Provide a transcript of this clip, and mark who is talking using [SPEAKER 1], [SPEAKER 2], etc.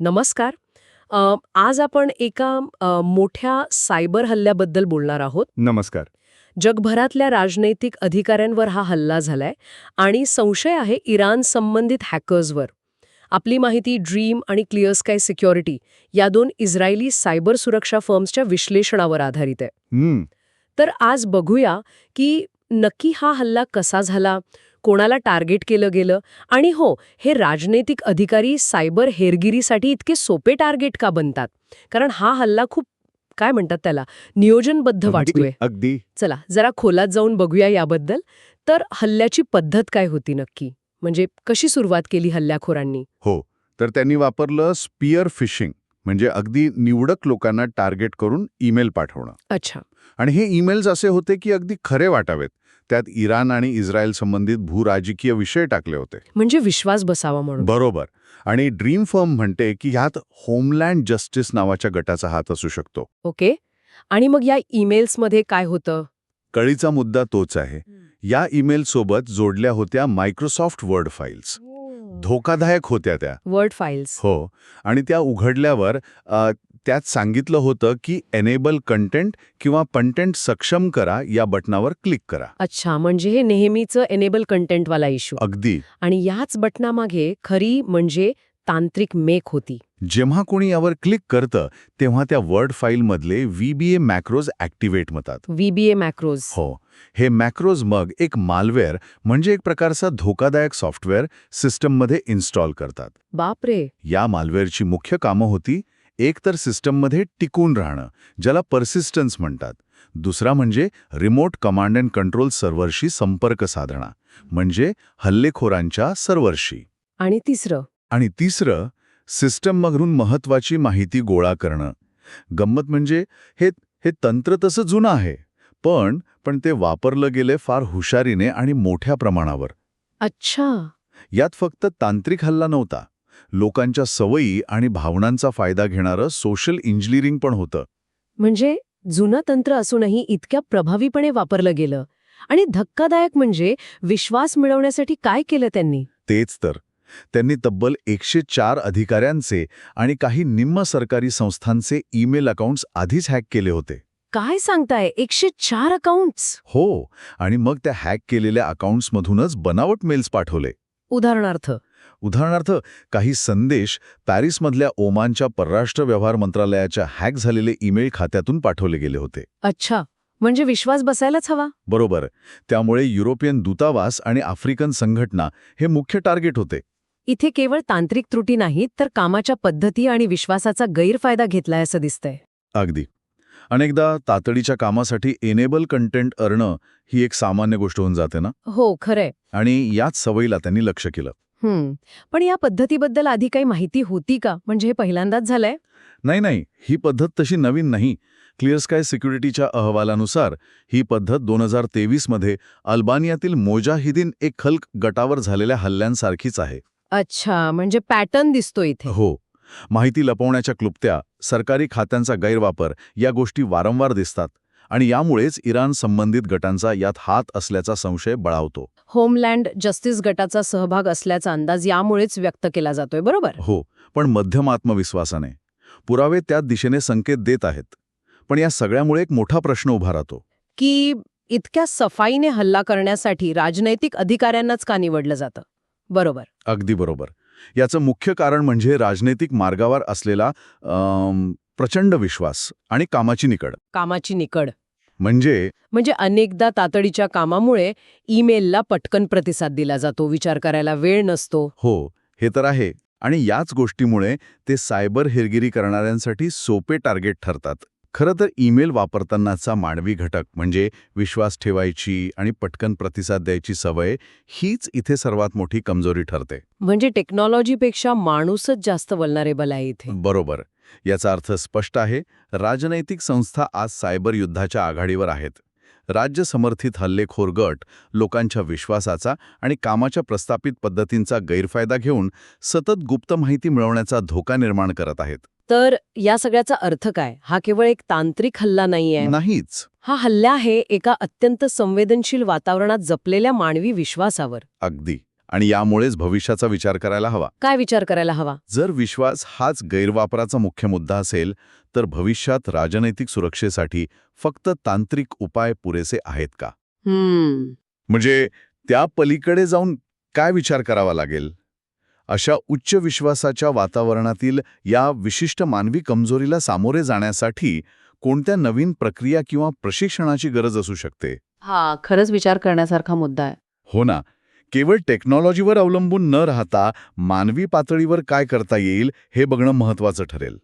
[SPEAKER 1] नमस्कार. आज आपण एका मोठ्या सायबर हल्ल्याबद्दल बोलणार आहोत.
[SPEAKER 2] नमस्कार.
[SPEAKER 1] जगभरातल्या राजनैतिक अधिकाऱ्यांवर हा हल्ला झालाय आणि संशय आहे इराण संबंधित हॅकर्सवर. आपली माहिती ड्रीम आणि क्लिअर स्काय सिक्युरिटी या दोन इस्रायली सायबर सुरक्षा फर्म्सच्या विश्लेषणावर आधारित आहे. तर आज बघूया की नक्की हा हल्ला कसा झाला? कोणाला टार्गेट केलं गेलं? आणि हो हे राजनैतिक अधिकारी सायबर हेरगिरीसाठी इतके सोपे टार्गेट का बनतात? कारण हा हल्ला खूप काय म्हणतात त्याला नियोजनबद्ध वाटतोय.
[SPEAKER 2] अगदी.
[SPEAKER 1] चला जरा खोलात जाऊन बघूया याबद्दल. तर हल्ल्याची पद्धत काय होती नक्की? म्हणजे कशी सुरुवात केली हल्ल्याखोरांनी?
[SPEAKER 2] हो तर त्यांनी वापरलं स्पियर फिशिंग म्हणजे अगदी निवडक लोकांना टार्गेट करून ईमेल पाठवणं.
[SPEAKER 1] अच्छा.
[SPEAKER 2] आणि हे ईमेल्स असे होते की अगदी खरे वाटावेत. त्यात इराण आणि इस्रायल संबंधित भूराजकीय विषय टाकले होते.
[SPEAKER 1] म्हणजे विश्वास बसावा म्हणून.
[SPEAKER 2] बरोबर. आणि ड्रीम फर्म म्हणते की ह्यात होमलँड जस्टिस नावाच्या गटाचा हात असू शकतो.
[SPEAKER 1] ओके. आणि मग या ईमेल्समध्ये काय होतं?
[SPEAKER 2] कळीचा मुद्दा तोच आहे. या ईमेल सोबत जोडल्या होत्या मायक्रोसॉफ्ट वर्ड फाईल्स धोकादायक होत्या त्या.
[SPEAKER 1] वर्ड फाईल्स
[SPEAKER 2] हो. आणि त्या उघडल्यावर अ, त्यात सांगितलं होतं की एनेबल कंटेंट किंवा कंटेंट सक्षम करा या बटनावर क्लिक करा.
[SPEAKER 1] अच्छा म्हणजे हे नेहमीचं एनेबल कंटेंटवाला इश्यू
[SPEAKER 2] अगदी.
[SPEAKER 1] आणि याच बटनामागे खरी म्हणजे तांत्रिक मेक होती.
[SPEAKER 2] जेव्हा कोणी यावर क्लिक करतं तेव्हा त्या वर्ड फाईलमधले व्हीबीए मॅक्रोज ॲक्टिवेट होतात.
[SPEAKER 1] व्हीबीए मॅक्रोज
[SPEAKER 2] हो. हे मॅक्रोज मग एक मालवेअर म्हणजे एक प्रकारचा धोकादायक सॉफ्टवेअर सिस्टममध्ये इन्स्टॉल करतात.
[SPEAKER 1] बापरे.
[SPEAKER 2] या मालवेअरची मुख्य कामं होती एक तर सिस्टममध्ये टिकून राहणं ज्याला पर्सिस्टन्स म्हणतात. दुसरा म्हणजे रिमोट कमांड अँड कंट्रोल सर्व्हरशी संपर्क साधणं म्हणजे हल्लेखोरांच्या सर्व्हरशी
[SPEAKER 1] आणि तिसरं?
[SPEAKER 2] आणि तिसरं सिस्टममधून महत्वाची माहिती गोळा करणं. गंमत म्हणजे हे हे तंत्र तसं जुनं आहे पण पण ते वापरलं गेले फार हुशारीने आणि मोठ्या प्रमाणावर.
[SPEAKER 1] अच्छा.
[SPEAKER 2] यात फक्त तांत्रिक हल्ला नव्हता. लोकांच्या सवयी आणि भावनांचा फायदा घेणारं सोशल इंजिनिअरिंग पण होतं.
[SPEAKER 1] म्हणजे जुनं तंत्र असूनही इतक्या प्रभावीपणे वापरलं गेलं. आणि धक्कादायक म्हणजे विश्वास मिळवण्यासाठी काय केलं त्यांनी?
[SPEAKER 2] तेच तर. त्यांनी तब्बल एकशे चार अधिकाऱ्यांचे आणि काही निम्म सरकारी संस्थांचे ईमेल अकाउंट्स आधीच हॅक केले होते.
[SPEAKER 1] काय सांगताय? एकशे चार अकाउंट्स?
[SPEAKER 2] हो. आणि मग त्या हॅक केलेल्या अकाउंट्समधूनच बनावट मेल्स पाठवले.
[SPEAKER 1] उदाहरणार्थ
[SPEAKER 2] उदाहरणार्थ काही संदेश पॅरिसमधल्या ओमानच्या परराष्ट्र व्यवहार मंत्रालयाच्या हॅक झालेले ईमेल खात्यातून पाठवले गेले होते.
[SPEAKER 1] अच्छा. म्हणजे विश्वास बसायलाच हवा?
[SPEAKER 2] बरोबर. त्यामुळे युरोपियन दूतावास आणि आफ्रिकन संघटना हे मुख्य टार्गेट होते.
[SPEAKER 1] इथे केवळ तांत्रिक त्रुटी नाहीत तर कामाच्या पद्धती आणि विश्वासाचा गैरफायदा घेतलाय असं दिसतंय.
[SPEAKER 2] अगदी. अनेकदा तातडीच्या कामासाठी एनेबल कंटेंट अरणं ही एक सामान्य गोष्ट होऊन जाते ना?
[SPEAKER 1] हो खरंय.
[SPEAKER 2] आणि याच सवयीला त्यांनी लक्ष केलं.
[SPEAKER 1] हम्म पण या पद्धतीबद्दल आधी काही माहिती होती का? म्हणजे हे पहिल्यांदाच झालंय?
[SPEAKER 2] नाही नाही. ही पद्धत तशी नवीन नाही. क्लिअर स्काय सिक्युरिटीच्या अहवालानुसार ही पद्धत दोन हजार तेवीसमध्ये अल्बानियातील मोजाहिदीन एक खल्क गटावर झालेल्या हल्ल्यांसारखीच आहे.
[SPEAKER 1] अच्छा. म्हणजे पॅटर्न दिसतो इथे.
[SPEAKER 2] हो. माहिती लपवण्याच्या क्लुप्त्या सरकारी खात्यांचा गैरवापर या गोष्टी वारंवार दिसतात आणि यामुळेच इराण संबंधित गटांचा यात हात असल्याचा संशय बळावतो.
[SPEAKER 1] होमलँड जस्टिस गटाचा सहभाग असल्याचा अंदाज यामुळेच व्यक्त केला जातोय बरोबर?
[SPEAKER 2] हो पण मध्यम आत्मविश्वासाने. पुरावे त्याच दिशेने संकेत देत आहेत. पण या सगळ्यामुळे एक मोठा प्रश्न उभा राहतो.
[SPEAKER 1] की इतक्या सफाईने हल्ला करण्यासाठी राजनैतिक अधिकाऱ्यांनाच का निवडलं जातं? बरोबर.
[SPEAKER 2] अगदी बरोबर. याचं मुख्य कारण म्हणजे राजनैतिक मार्गावर असलेला प्रचंड विश्वास आणि कामाची निकड.
[SPEAKER 1] कामाची निकड.
[SPEAKER 2] म्हणजे?
[SPEAKER 1] म्हणजे अनेकदा तातडीच्या कामामुळे ईमेलला पटकन प्रतिसाद दिला जातो विचार करायला वेळ नसतो.
[SPEAKER 2] हो हे तर आहे. आणि याच गोष्टीमुळे ते सायबर हेरगिरी करणाऱ्यांसाठी सोपे टार्गेट ठरतात. खरं तर ईमेल वापरतानाचा मानवी घटक म्हणजे विश्वास ठेवायची आणि पटकन प्रतिसाद द्यायची सवय हीच इथे सर्वात मोठी कमजोरी ठरते.
[SPEAKER 1] म्हणजे टेक्नॉलॉजीपेक्षा माणूसच जास्त वल्नरेबल आहे इथे.
[SPEAKER 2] बरोबर. याचा अर्थ स्पष्ट आहे राजनैतिक संस्था आज सायबर युद्धाच्या आघाडीवर आहेत. राज्य समर्थित हल्लेखोर गट लोकांच्या विश्वासाचा आणि कामाच्या प्रस्थापित पद्धतींचा गैरफायदा घेऊन सतत गुप्त माहिती मिळवण्याचा धोका निर्माण करत आहेत.
[SPEAKER 1] तर या सगळ्याचा अर्थ काय? हा केवळ एक तांत्रिक हल्ला नाहीये.
[SPEAKER 2] नाहीच.
[SPEAKER 1] हा हल्ला आहे एका अत्यंत संवेदनशील वातावरणात जपलेल्या मानवी विश्वासावर.
[SPEAKER 2] अगदी. आणि यामुळेच भविष्याचा विचार करायला हवा.
[SPEAKER 1] काय विचार करायला हवा?
[SPEAKER 2] जर विश्वास हाच गैरवापराचा मुख्य मुद्दा असेल तर भविष्यात राजनैतिक सुरक्षेसाठी फक्त तांत्रिक उपाय पुरेसे आहेत का?
[SPEAKER 1] हम्म.
[SPEAKER 2] म्हणजे त्या पलीकडे जाऊन काय विचार करावा लागेल? अशा उच्च विश्वासाच्या वातावरणातील या विशिष्ट मानवी कमजोरीला सामोरे जाण्यासाठी कोणत्या नवीन प्रक्रिया किंवा प्रशिक्षणाची गरज असू शकते?
[SPEAKER 3] हा खरंच विचार करण्यासारखा मुद्दा आहे.
[SPEAKER 2] हो ना. केवळ टेक्नॉलॉजीवर अवलंबून न राहता मानवी पातळीवर काय करता येईल हे बघणं महत्वाचं ठरेल.